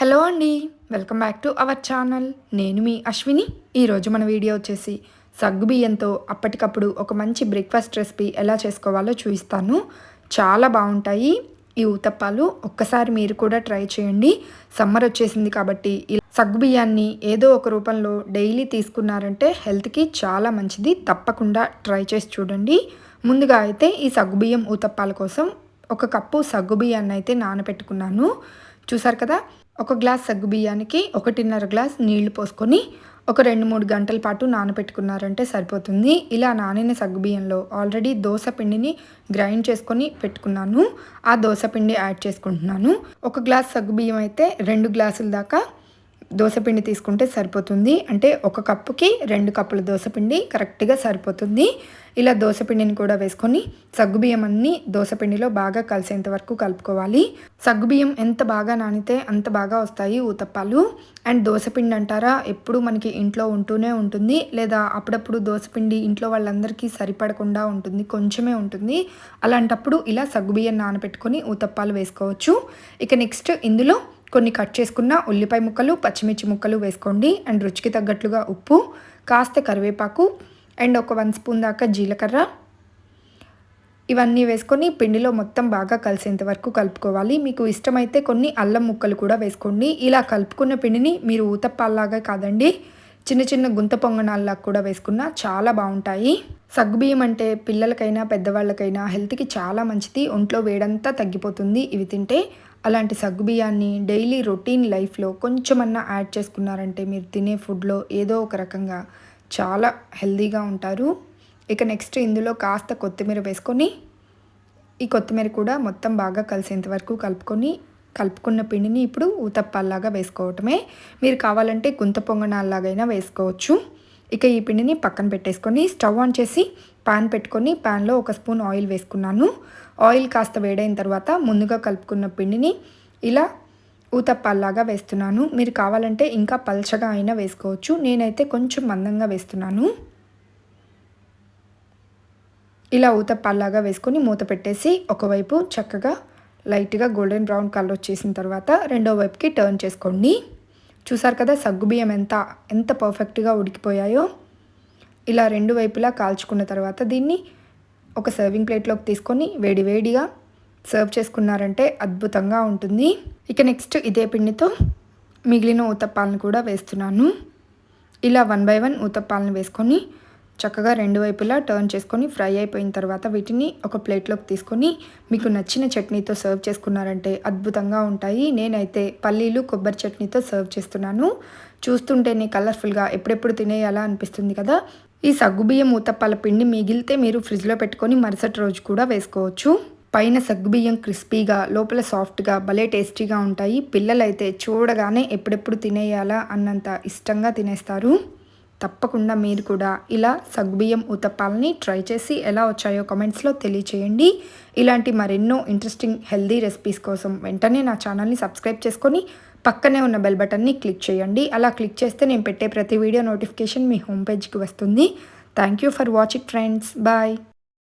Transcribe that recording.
Hello అండి welcome back to our channel. నేను మీ అశ్విని. ఈరోజు మన వీడియో వచ్చేసి సగ్గు బియ్యంతో అప్పటికప్పుడు ఒక మంచి బ్రేక్ఫాస్ట్ రెసిపీ ఎలా చేసుకోవాలో చూపిస్తాను. చాలా బాగుంటాయి ఈ ఊతప్పాలు. ఒక్కసారి మీరు కూడా ట్రై చేయండి. సమ్మర్ వచ్చేసింది కాబట్టి ఇలా సగ్గు బియ్యాన్ని ఏదో ఒక రూపంలో డైలీ తీసుకున్నారంటే హెల్త్కి చాలా మంచిది. తప్పకుండా ట్రై చేసి చూడండి. ముందుగా అయితే ఈ సగ్గుబియ్యం ఊతప్పాల కోసం ఒక కప్పు సగ్గుబియ్యాన్ని అయితే నానబెట్టుకున్నాను చూసారు కదా? ఒక గ్లాస్ సగ్గుబియ్యానికి ఒకటిన్నర గ్లాస్ నీళ్ళు పోసుకొని ఒక రెండు మూడు గంటల పాటు నానబెట్టుకున్నారంటే సరిపోతుంది. ఇలా నానిన సగ్గుబియ్యంలో ఆల్రెడీ దోశ పిండిని గ్రైండ్ చేసుకొని పెట్టుకున్నాను. ఆ దోశ పిండి యాడ్ చేసుకుంటున్నాను. ఒక గ్లాస్ సగ్గుబియ్యం అయితే రెండు గ్లాసుల దాకా దోసపిండి తీసుకుంటే సరిపోతుంది. అంటే ఒక కప్పుకి రెండు కప్పుల దోసపిండి కరెక్ట్గా సరిపోతుంది. ఇలా దోసపిండిని కూడా వేసుకొని సగ్గుబియ్యం అన్ని దోసపిండిలో బాగా కలిసేంత వరకు కలుపుకోవాలి. సగ్గుబియ్యం ఎంత బాగా నానితే అంత బాగా వస్తాయి ఊతప్పాలు. అండ్ దోసపిండి అంటారా ఎప్పుడు మనకి ఇంట్లో ఉంటూనే ఉంటుంది. లేదా అప్పుడప్పుడు దోసపిండి ఇంట్లో వాళ్ళందరికీ సరిపడకుండా ఉంటుంది కొంచెమే ఉంటుంది. అలాంటప్పుడు ఇలా సగ్గుబియ్యం నానబెట్టుకొని ఊతప్పాలు వేసుకోవచ్చు. ఇక నెక్స్ట్ ఇందులో కొన్ని కట్ చేసుకున్న ఉల్లిపాయ ముక్కలు పచ్చిమిర్చి ముక్కలు వేసుకోండి. అండ్ రుచికి తగ్గట్లుగా ఉప్పు కాస్త కరివేపాకు అండ్ ఒక వన్ స్పూన్ దాకా జీలకర్ర. ఇవన్నీ వేసుకొని పిండిలో మొత్తం బాగా కలిసేంత వరకు కలుపుకోవాలి. మీకు ఇష్టమైతే కొన్ని అల్లం ముక్కలు కూడా వేసుకోండి. ఇలా కలుపుకున్న పిండిని మీరు ఊతప్పాల్లాగా కాదండి. చిన్న చిన్న గుంత పొంగనాల్లాగా కూడా వేసుకున్నా చాలా బాగుంటాయి. సగ్గుబియ్యం అంటే పిల్లలకైనా పెద్దవాళ్ళకైనా హెల్త్కి చాలా మంచిది. ఒంట్లో వేడంతా తగ్గిపోతుంది. ఇవి తింటే అలాంటి సగ్గుబియ్యాన్ని డైలీ రొటీన్ లైఫ్లో కొంచెమన్నా యాడ్ చేసుకున్నారంటే మీరు తినే ఫుడ్లో ఏదో ఒక రకంగా చాలా హెల్తీగా ఉంటారు. ఇక నెక్స్ట్ ఇందులో కాస్త కొత్తిమీర వేసుకొని ఈ కొత్తిమీర కూడా మొత్తం బాగా కలిసేంత వరకు కలుపుకొని కలుపుకున్న పిండిని ఇప్పుడు ఊతప్పాల్లాగా వేసుకోవటమే. మీరు కావాలంటే గుంత పొంగనాల్లాగైనా వేసుకోవచ్చు. ఇక ఈ పిండిని పక్కన పెట్టేసుకొని స్టవ్ ఆన్ చేసి పాన్ పెట్టుకొని పాన్లో ఒక స్పూన్ ఆయిల్ వేసుకున్నాను. ఆయిల్ కాస్త వేడైన తర్వాత ముందుగా కలుపుకున్న పిండిని ఇలా ఊతప్పాల్లాగా వేస్తున్నాను. మీరు కావాలంటే ఇంకా పల్చగా అయినా వేసుకోవచ్చు. నేనైతే కొంచెం మందంగా వేస్తున్నాను. ఇలా ఊతప్పాల్లాగా వేసుకొని మూత పెట్టేసి ఒకవైపు చక్కగా లైట్గా గోల్డెన్ బ్రౌన్ కలర్ వచ్చేసిన తర్వాత రెండో వైపుకి టర్న్ చేసుకోండి. చూసారు కదా సగ్గుబియ్యం ఎంత ఎంత పర్ఫెక్ట్గా ఉడికిపోయాయో? ఇలా రెండు వైపులా కాల్చుకున్న తర్వాత దీన్ని ఒక సర్వింగ్ ప్లేట్లోకి తీసుకొని వేడి వేడిగా సర్వ్ చేసుకున్నారంటే అద్భుతంగా ఉంటుంది. ఇక నెక్స్ట్ ఇదే పిండితో మిగిలిన ఊతప్పాలను కూడా వేస్తున్నాను. ఇలా వన్ బై వన్ ఊతప్పాలను వేసుకొని చక్కగా రెండు వైపులా టర్న్ చేసుకొని ఫ్రై అయిపోయిన తర్వాత వీటిని ఒక ప్లేట్లోకి తీసుకొని మీకు నచ్చిన చట్నీతో సర్వ్ చేసుకున్నారంటే అద్భుతంగా ఉంటాయి. నేనైతే పల్లీలు కొబ్బరి చట్నీతో సర్వ్ చేస్తున్నాను. చూస్తుంటేనే కలర్ఫుల్గా ఎప్పుడెప్పుడు తినేయాలా అనిపిస్తుంది కదా? ఈ సగ్గుబియ్యం ఊతప్పాల పిండి మిగిలితే మీరు ఫ్రిడ్జ్లో పెట్టుకొని మరుసటి రోజు కూడా వేసుకోవచ్చు. పైన సగ్గుబియ్యం క్రిస్పీగా లోపల సాఫ్ట్గా భలే టేస్టీగా ఉంటాయి. పిల్లలైతే చూడగానే ఎప్పుడెప్పుడు తినేయాలా అన్నంత ఇష్టంగా తినేస్తారు. తప్పకుండా మీరు కూడా ఇలా సగ్గుబియ్యం ఉతప్పాలని ట్రై చేసి ఎలా వచ్చాయో కమెంట్స్లో తెలియచేయండి. ఇలాంటి మరెన్నో ఇంట్రెస్టింగ్ హెల్దీ రెసిపీస్ కోసం వెంటనే నా ఛానల్ని సబ్స్క్రైబ్ చేసుకొని పక్కనే ఉన్న బెల్ బటన్ని క్లిక్ చేయండి. అలా క్లిక్ చేస్తే నేను పెట్టే ప్రతి వీడియో నోటిఫికేషన్ మీ హోమ్ పేజ్కి వస్తుంది. Thank you for watching friends bye